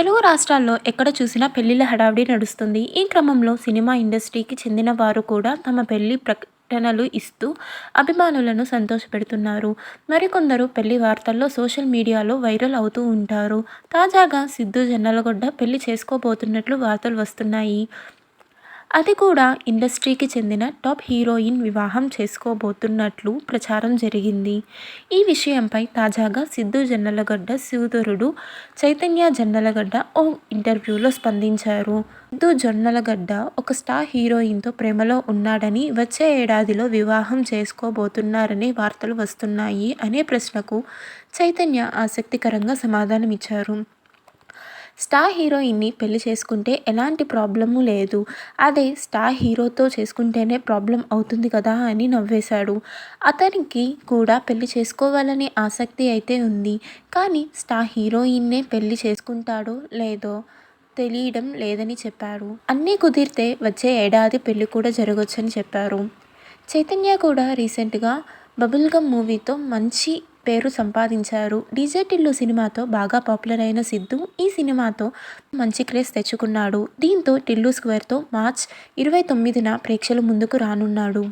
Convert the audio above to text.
తెలుగు రాష్ట్రాల్లో ఎక్కడ చూసినా పెళ్ళిళ్ళ హడావిడి నడుస్తుంది. ఈ క్రమంలో సినిమా ఇండస్ట్రీకి చెందిన వారు కూడా తమ పెళ్ళి ప్రకటనలు ఇస్తూ అభిమానులను సంతోషపెడుతున్నారు. మరికొందరు పెళ్ళి వార్తల్లో సోషల్ మీడియాలో వైరల్ అవుతూ ఉంటారు. తాజాగా సిద్ధు జొన్నలగొండ పెళ్ళి చేసుకోబోతున్నట్లు వార్తలు వస్తున్నాయి. అది కూడా ఇండస్ట్రీకి చెందిన టాప్ హీరోయిన్ వివాహం చేసుకోబోతున్నట్లు ప్రచారం జరిగింది. ఈ విషయంపై తాజాగా సిద్ధు జన్నలగడ్డ సోదరుడు చైతన్య జన్నలగడ్డ ఓ ఇంటర్వ్యూలో స్పందించారు. సిద్ధు జొన్నలగడ్డ ఒక స్టార్ హీరోయిన్తో ప్రేమలో ఉన్నాడని, వచ్చే ఏడాదిలో వివాహం చేసుకోబోతున్నారనే వార్తలు వస్తున్నాయి అనే ప్రశ్నకు చైతన్య ఆసక్తికరంగా సమాధానమిచ్చారు. స్టార్ హీరోయిన్ని పెళ్ళి చేసుకుంటే ఎలాంటి ప్రాబ్లము లేదు. అదే స్టార్ హీరోతో చేసుకుంటేనే ప్రాబ్లం అవుతుంది కదా అని నవ్వేశాడు. అతనికి కూడా పెళ్ళి చేసుకోవాలనే ఆసక్తి అయితే ఉంది. కానీ స్టార్ హీరోయిన్నే పెళ్ళి చేసుకుంటాడో లేదో తెలియడం లేదని చెప్పారు. అన్నీ కుదిరితే వచ్చే ఏడాది పెళ్ళి కూడా జరగొచ్చని చెప్పారు. చైతన్య కూడా రీసెంట్గా బబుల్గమ్ మూవీతో మంచి పేరు సంపాదించారు. డీజే టిల్లు సినిమాతో బాగా పాపులర్ అయిన సిద్ధు ఈ సినిమాతో మంచి క్రేజ్ తెచ్చుకున్నాడు. దీంతో టిల్లు స్క్వేర్తో మార్చ్ ఇరవై తొమ్మిదిన ప్రేక్షకుల ముందుకు రానున్నాడు.